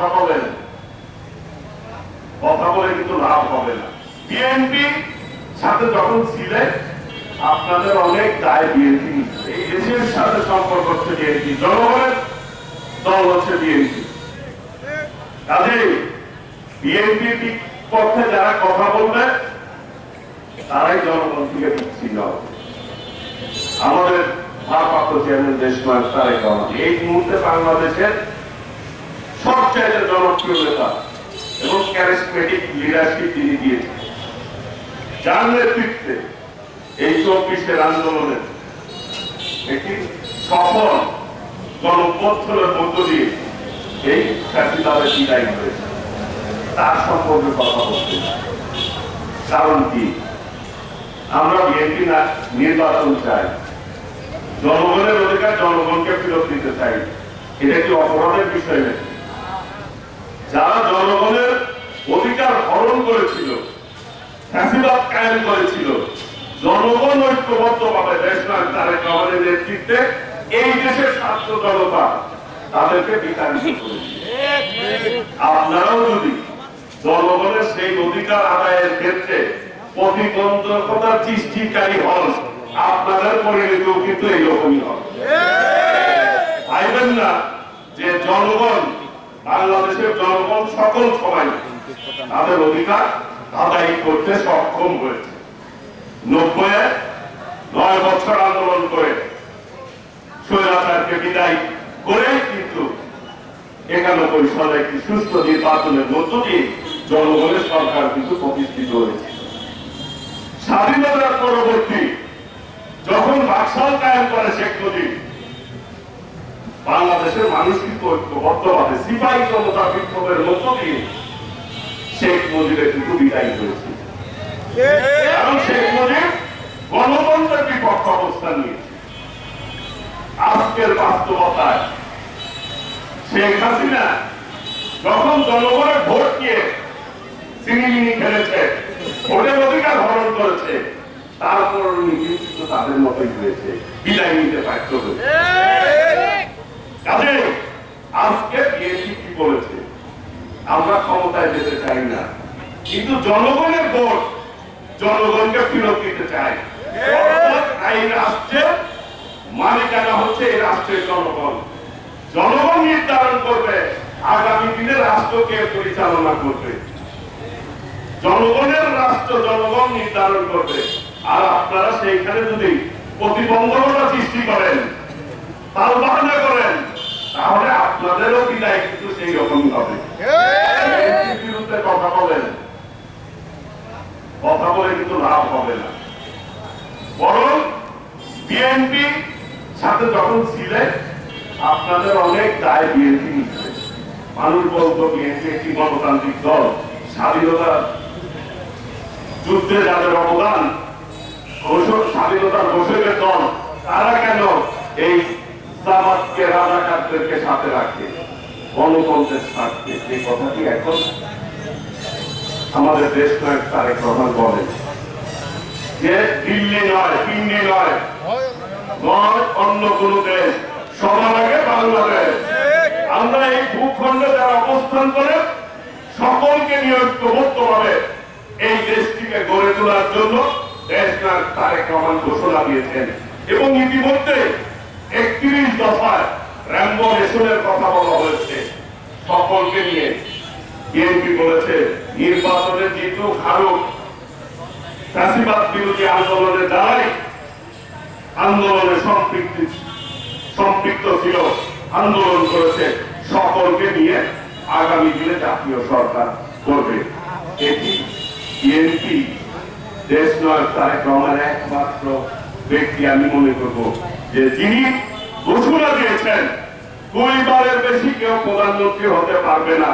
কথা বলেন। কথা বলে কিন্তু লাভ হবে না। বিএনপি সাথে যখন ছিলেন, আপনাদের অনেক দায় বিএনপি এই দেশের সাথে সম্পর্ক হচ্ছে বিএনপি জনগণের দল হচ্ছে বিএনপি কাজেই বিএনপির পক্ষে যারা কথা বলবে, তারাই জনগণ থেকে বিচ্ছিন্ন আমাদের ভারপ্রাপ্ত চেয়ারম্যান দেশ তারেক রহমান, এই মুহূর্তে বাংলাদেশের সবচেয়ে জনপ্রিয় নেতা এবং ক্যারিসমেটিক লিডারশিপ তিনি দিয়েছেন। যার নেতৃত্বে এই চব্বিশের আন্দোলনে একটি সফল গণপত্থরের মধ্য দিয়ে এই ফ্যাসিলাদের বিদায় হয়েছে। তার সম্পর্কে কথা বলতে কারণ কি? আমরা বিএনপি নির্বাচন চাই। জনগণের অধিকার জনগণকে ফেরত দিতে চাই। এটা কি অপরাধের বিষয় নাকি? যারা জনগণের অধিকার হরণ করেছিল করেছিল, জনগণ ঐক্যবদ্ধ ভাবে দেশ নায়ক তারেক রহমানের নেতৃত্বে এই দেশের জনতা তাদেরকে আপনারাও যদি জনগণের সেই অধিকার আদায়ের ক্ষেত্রে প্রতিবন্ধকতার সৃষ্টিকারী হন, আপনাদের পরিণতিও কিন্তু এইরকমই হবে। ভাইবেন না যে জনগণ বাংলাদেশের জনগণ সকল সময় তাদের অধিকার আদায় করতে সক্ষম হয়েছে। নব্বই নয় বছর আন্দোলন করে বিদায় করে কিন্তু একানব্বই সালে একটি সুস্থ নির্বাচনের মধ্য দিয়ে জনগণের সরকার কিন্তু প্রতিষ্ঠিত হয়েছে। স্বাধীনতার পরবর্তী, যখন বাকশাল কায়েম করে শেখ মুজিব বাংলাদেশের মানুষ কিন্তু ঐক্যবদ্ধভাবে সিপাহী জনতা বিপ্লবের মধ্য দিয়ে শেখ মুজিবের কিন্তু বিদায় হয়েছে? কারণ শেখ মুজিব গণতন্ত্রের বিপক্ষ অবস্থান নিয়েছে আজকের বাস্তবতায় শেখ হাসিনা যখন জনগণের ভোট নিয়ে খেলেছে, ভোটের অধিকার হরণ করেছে, তারপর উনি কিন্তু তাদের মতোই হয়েছে। বিদায় নিতে ব্যর্থ হয়েছে। কাজে আজকে বিএনপি কি বলেছে, আমরা ক্ষমতায় যেতে চাই না। কিন্তু জনগণের ভোট জনগণকে ফেরত দিতে চাই রাষ্ট্রের মালিকানা হচ্ছে এই রাষ্ট্রের জনগণ। জনগণ নির্ধারণ করবে, আগামী দিনে রাষ্ট্রকে পরিচালনা করবে। জনগণের রাষ্ট্র জনগণ নির্ধারণ করবে। আর আপনারা সেইখানে যদি প্রতিবন্ধকতা সৃষ্টি করেন, তাল বাহানা করেন তাহলে আপনাদেরও বিদায় কিন্তু সেই রকমই আপনাদের অনেক দায় বিএনপি নিচ্ছে। মানুষ বলতো বিএনপি একটি গণতান্ত্রিক দল, স্বাধীনতা যুদ্ধে যাদের অবদান, ঘোষক স্বাধীনতার ঘোষকের দল, তারা কেন এই সাথে রাখে? গণতন্ত্রের স্বার্থে এই কথাটি এখন আমাদের দেশ নায়ক তারেক রহমান বলেন যে দিল্লি নয় পিন্ডি নয় নয় অন্য কোন দেশ, সবার আগে বাংলাদেশ। আমরা এই ভূখণ্ডে যারা অবস্থান করে সকলকে নিয়ে ঐক্যবদ্ধ এই দেশটিকে গড়ে তোলার জন্য দেশ নায়ক তারেক রহমান ঘোষণা দিয়েছেন। এবং ইতিমধ্যে একত্রিশ দফায় র্যাম্বো রেশনের কথা বলা হয়েছে। সকলকে নিয়ে বিএনপি বলেছে, নির্বাচনে জিতু হারুক। চাষিবাদ বিরোধী আন্দোলনে দ্বারাই আন্দোলনে সম্পৃক্ত সম্পৃক্ত ছিল, আন্দোলন করেছে। সকলকে নিয়ে আগামী দিনে জাতীয় সরকার করবে। এটি বিএনপি, দেশ নয়, তারেক রহমানের একমাত্র ব্যক্তি আমি মনে করব যে যিনি ঘোষণা দিয়েছেন দুইবারের বেশি কেউ প্রধানমন্ত্রী হতে পারবে না।